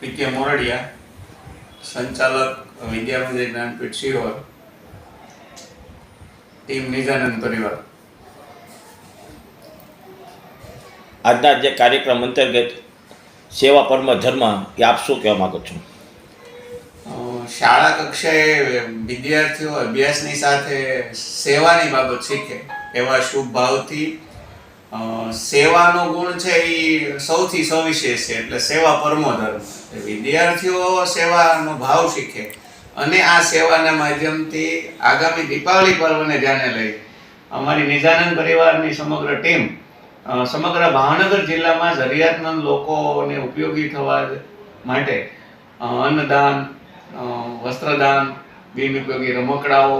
પી K Moradiya સંચાલક Vidyamandir Gyanpeeth Shiror team Nijanand પરિવાર. આજના જે કાર્યક્રમ અંતર્ગત સેવા પરમ ધર્મ એ આપ શું કહેવા માગો છો? શાળા કક્ષાએ વિદ્યાર્થીઓ અભ્યાસની સાથે સેવાની બાબત શીખે એવા શુભ ભાવથી સેવાનો ગુણ છે એ સૌથી સવિશેષ છે, એટલે સેવા પરમો ધર્મ વિદ્યાર્થીઓ સેવાનો ભાવ શીખે. અને આ સેવાના માધ્યમથી આગામી દીપાવલી પર્વને ધ્યાને લઈ અમારી નિજાનંદ પરિવારની સમગ્ર ટીમ સમગ્ર ભાવનગર જિલ્લામાં જરૂરિયાતમંદ લોકોને ઉપયોગી થવા માટે અન્નદાન વસ્ત્રદાન, બિન ઉપયોગી રમકડાઓ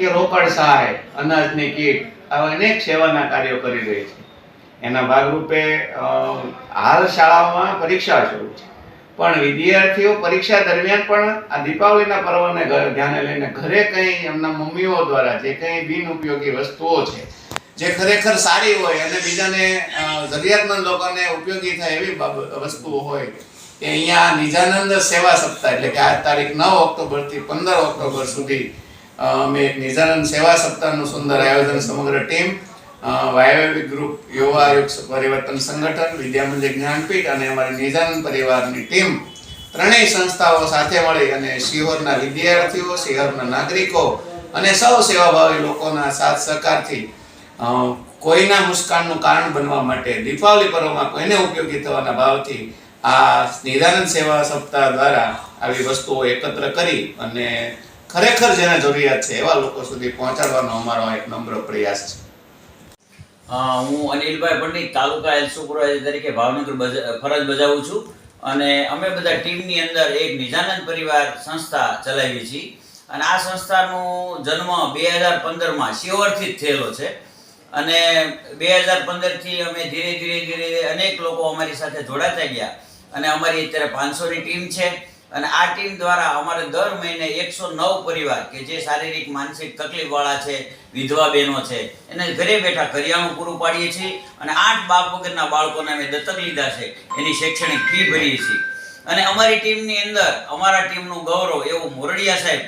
કે રોકડ સહાય, અનાજની કીટ, આવા અનેક સેવાના કાર્યો કરી રહી છે. એના ભાગરૂપે હાલ શાળાઓમાં પરીક્ષા શરૂ છે. પણ વિદ્યાર્થીઓ પરીક્ષા દરમિયાન પણ આ દીપાવલીના પર્વને ધ્યાને લઈને ઘરે કંઈ એમના મમ્મીઓ દ્વારા જે કંઈ બિન ઉપયોગી વસ્તુઓ છે, જે ખરેખર સારી હોય અને બીજાને જરૂરિયાતમંદ લોકોને ઉપયોગી થાય એવી વસ્તુઓ હોય કે અહીંયા નિજાનંદ સેવા સપ્તાહ એટલે કે આ તારીખ નવ ઓક્ટોબરથી પંદર ઓક્ટોબર સુધી અમે એક સેવા સપ્તાહનું સુંદર આયોજન સમગ્ર ટીમ વાયવ્ય ગ્રુપ યુવા આયોગ પરિવર્તન સંગઠન વિદ્યામંદિર જ્ઞાનપીઠ અને અમારી નિજાનંદ પરિવારની ટીમ ત્રણેય સંસ્થાઓ સાથે મળી અને શિહોરના વિદ્યાર્થીઓ, શિહોરના નાગરિકો અને સૌ સેવાભાવી લોકોના સાથ સહકારથી કોઈના મુસ્કાનનું કારણ બનવા માટે દીપાવલી પર્વમાં કોઈને ઉપયોગી થવાના ભાવથી આ નિદાનંદ સેવા સપ્તાહ દ્વારા આવી વસ્તુઓ એકત્ર કરી અને ખરેખર જેને જરૂરિયાત છે, એવા લોકો સુધી પહોંચાડવાનો અમારો એક નમ્ર પ્રયાસ છે. હું અનિલભાઈ પંડિત, તાલુકા હેલ્થ સુપરવાઇઝર તરીકે ભાવનગર ફરજ બજાવું છું. અને અમે બધા ટીમની અંદર એક નિજાનંદ પરિવાર સંસ્થા ચલાવી છીએ. અને આ સંસ્થાનો જન્મ બે હજાર પંદરમાં શિયોરથી જ થયેલો છે. અને બે હજાર પંદરથી અમે ધીરે ધીરે ધીરે અનેક લોકો અમારી સાથે જોડાતા ગયા. અને અમારી અત્યારે પાંચસોની ટીમ છે. અને આ ટીમ દ્વારા અમારે દર મહિને એકસો નવ પરિવાર કે જે શારીરિક, માનસિક તકલીફવાળા છે વિધવા બહેનો છે, એને ઘરે બેઠા કરિયાણું પૂરું પાડીએ છીએ અને આઠ બાપ વગરના બાળકોને અમે દત્તક લીધા છે, એની શૈક્ષણિક ફી ભરીએ છીએ. અને અમારી ટીમની અંદર, અમારા ટીમનું ગૌરવ એવું મોરડિયા સાહેબ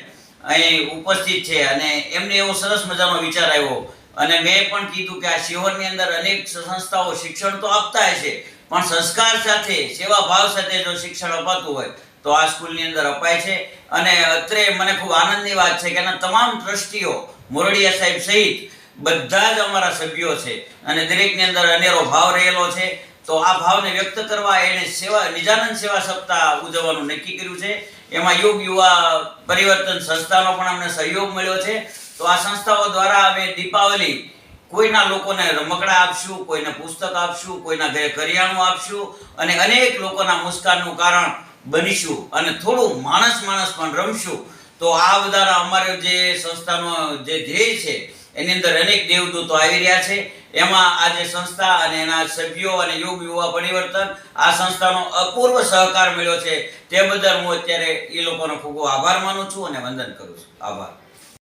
અહીં ઉપસ્થિત છે અને એમને એવો સરસ મજાનો વિચાર આવ્યો. અને મેં પણ કીધું કે આ શિહોરની અંદર અનેક સંસ્થાઓ શિક્ષણ તો આપતા હશે, પણ સંસ્કાર સાથે સેવા ભાવ સાથે જો શિક્ષણ અપાતું હોય તો આ સ્કૂલની અંદર અપાય છે. અને અત્રે મને ખૂબ આનંદની વાત છે કે એના તમામ ટ્રસ્ટીઓ, મોરડિયા સાહેબ સહિત બધા જ અમારા સભ્યો છે અને દરેકની અંદર અનેરો ભાવ રહેલો છે. તો આ ભાવને વ્યક્ત કરવા એણે સેવા, નિજાનંદ સેવા સપ્તાહ ઉજવવાનું નક્કી કર્યું છે. એમાં યોગ યુવા પરિવર્તન સંસ્થાનો પણ અમને સહયોગ મળ્યો છે. તો આ સંસ્થાઓ દ્વારા અમે દીપાવલી કોઈના લોકોને રમકડા આપશું, કોઈને પુસ્તક આપશું, કોઈના ઘરે કરિયાણું આપશું અને અનેક લોકોના મુસ્કાનનું કારણ બનીશું અને થોડું માણસ માણસ પણ રમશું, તો આ બધા અમારે જે સંસ્થાનો જે ધ્યેય છે, એની અંદર અનેક દેવદૂતો આવી રહ્યા છે. એમાં આ જે સંસ્થા અને એના સભ્યો અને યોગ યુવા પરિવર્તન, આ સંસ્થાનો અપૂર્વ સહકાર મળ્યો છે. તે બદલ હું અત્યારે એ લોકોનો ખૂબ ખૂબ આભાર માનું છું અને વંદન કરું છું. આભાર.